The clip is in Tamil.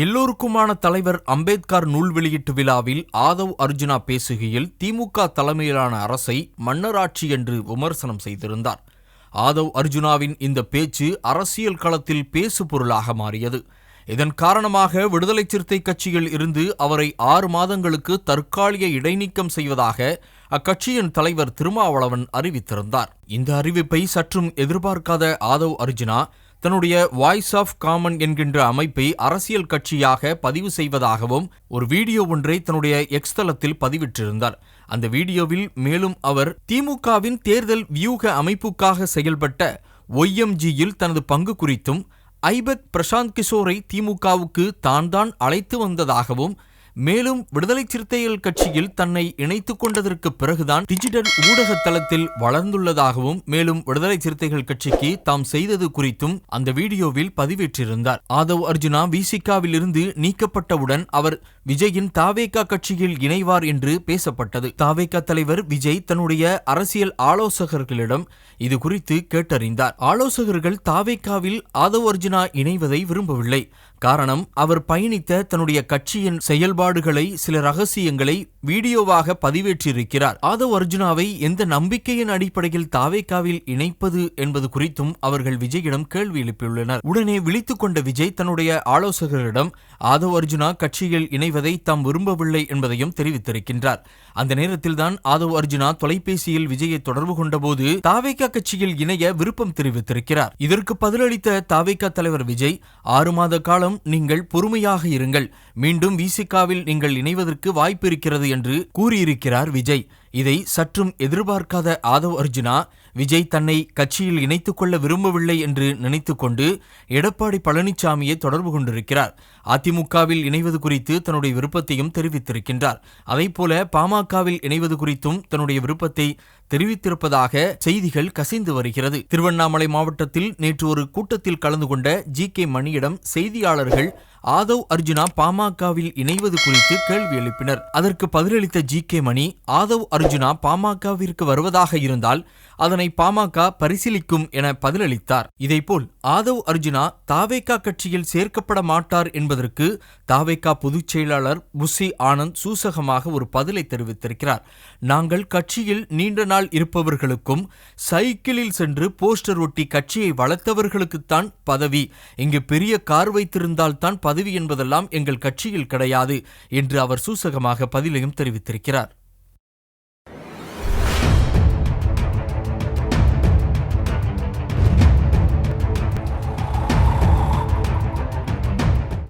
எல்லோருக்குமான தலைவர் அம்பேத்கர் நூல் வெளியீட்டு விழாவில் ஆதவ் அர்ஜுனா பேசுகையில் திமுக தலைமையிலான அரசை மன்னராட்சி என்று விமர்சனம் செய்திருந்தார். ஆதவ் அர்ஜுனாவின் இந்த பேச்சு அரசியல் களத்தில் பேசு பொருளாக மாறியது. இதன் காரணமாக விடுதலை சிறுத்தை கட்சியில் இருந்து அவரை ஆறு மாதங்களுக்கு தற்காலிக இடைநீக்கம் செய்வதாக அக்கட்சியின் தலைவர் திருமாவளவன் அறிவித்திருந்தார். இந்த அறிவிப்பை சற்றும் எதிர்பார்க்காத ஆதவ் அர்ஜுனா தன்னுடைய வாய்ஸ் ஆஃப் காமன் என்கின்ற அமைப்பை அரசியல் கட்சியாக பதிவு செய்வதாகவும் ஒரு வீடியோ ஒன்றை தன்னுடைய எக்ஸ் தளத்தில் பதிவிட்டிருந்தார். அந்த வீடியோவில் மேலும் அவர் திமுகவின் தேர்தல் வியூக அமைப்புக்காக செயல்பட்ட ஒய்எம்ஜியில் தனது பங்கு குறித்தும் ஐபத் பிரசாந்த் கிஷோரை திமுகவுக்கு தான் தான் அழைத்து வந்ததாகவும் மேலும் விடுதலை சிறுத்தைகள் கட்சியில் தன்னை இணைத்துக் கொண்டதற்கு பிறகுதான் டிஜிட்டல் ஊடக தளத்தில் வளர்ந்துள்ளதாகவும் மேலும் விடுதலை சிறுத்தைகள் கட்சிக்கு தாம் செய்தது குறித்தும் அந்த வீடியோவில் பதிவேற்றிருந்தார். ஆதவ் அர்ஜுனா விசிகாவில் இருந்து நீக்கப்பட்டவுடன் அவர் விஜயின் தாவேகா கட்சியில் இணைவார் என்று பேசப்பட்டது. தாவேகா தலைவர் விஜய் தன்னுடைய அரசியல் ஆலோசகர்களிடம் இது குறித்து கேட்டறிந்தார். ஆலோசகர்கள் தாவேகாவில் ஆதவ் அர்ஜுனா இணைவதை விரும்பவில்லை. காரணம் அவர் பயணித்த தன்னுடைய கட்சியின் செயல்பாடுகளை சில ரகசியங்களை வீடியோவாக பதிவேற்றிருக்கிறார். ஆதவ் அர்ஜுனாவை எந்த நம்பிக்கையின் அடிப்படையில் தாவேக்காவில் இணைப்பது என்பது குறித்தும் அவர்கள் விஜயிடம் கேள்வி எழுப்பியுள்ளனர். உடனே விழித்துக் கொண்ட விஜய் தன்னுடைய ஆலோசகரிடம் ஆதவ் அர்ஜுனா கட்சியில் இணைவதை தாம் விரும்பவில்லை என்பதையும் தெரிவித்திருக்கின்றார். அந்த நேரத்தில்தான் ஆதவ் அர்ஜுனா தொலைபேசியில் விஜயை தொடர்பு கொண்டபோது தாவேகா கட்சியில் இணைய விருப்பம் தெரிவித்திருக்கிறார். இதற்கு பதிலளித்த தாவேகா தலைவர் விஜய் ஆறு மாத காலம் நீங்கள் பொறுமையாக இருங்கள். மீண்டும் விசிகாவில் நீங்கள் இணைவதற்கு வாய்ப்பு இருக்கிறது என்று கூறியிருக்கிறார் விஜய். இதை சற்றும் எதிர்பார்க்காத ஆதவ் அர்ஜுனா விஜய் தன்னை கட்சியில் இணைத்துக் கொள்ள விரும்பவில்லை என்று நினைத்துக்கொண்டு எடப்பாடி பழனிசாமியை தொடர்பு கொண்டிருக்கிறார். அதிமுகவில் இணைவது குறித்து தன்னுடைய விருப்பத்தையும் தெரிவித்திருக்கின்றார். அதைப்போல பாமகவில் இணைவது குறித்தும் தன்னுடைய விருப்பத்தை தெரிவித்திருப்பதாக செய்திகள் கசிந்து வருகிறது. திருவண்ணாமலை மாவட்டத்தில் நேற்று ஒரு கூட்டத்தில் கலந்து கொண்ட ஜி கே மணியிடம் செய்தியாளர்கள் ஆதவ் அர்ஜுனா பாமகவில் இணைவது குறித்து கேள்வி எழுப்பினர். அதற்கு பதிலளித்த ஜி கே மணி ஆதவ் அர்ஜுனா பாமகவிற்கு வருவதாக இருந்தால் அதனை பாமக பரிசீலிக்கும் என பதிலளித்தார். இதேபோல் ஆதவ் அர்ஜுனா தாவேகா கட்சியில் சேர்க்கப்பட மாட்டார் என்பதற்கு தாவேகா பொதுச் செயலாளர் புஷி ஆனந்த் சூசகமாக ஒரு பதிலை தெரிவித்திருக்கிறார். நாங்கள் கட்சியில் நீண்ட நாள் இருப்பவர்களுக்கும் சைக்கிளில் சென்று போஸ்டர் ஒட்டி கட்சியை வளர்த்தவர்களுக்குத்தான் பதவி. இங்கு பெரிய கார் வைத்திருந்தால் தான் பதவி என்பதெல்லாம் எங்கள் கட்சியில் கிடையாது என்று அவர் சூசகமாக பதிலையும் தெரிவித்திருக்கிறார்.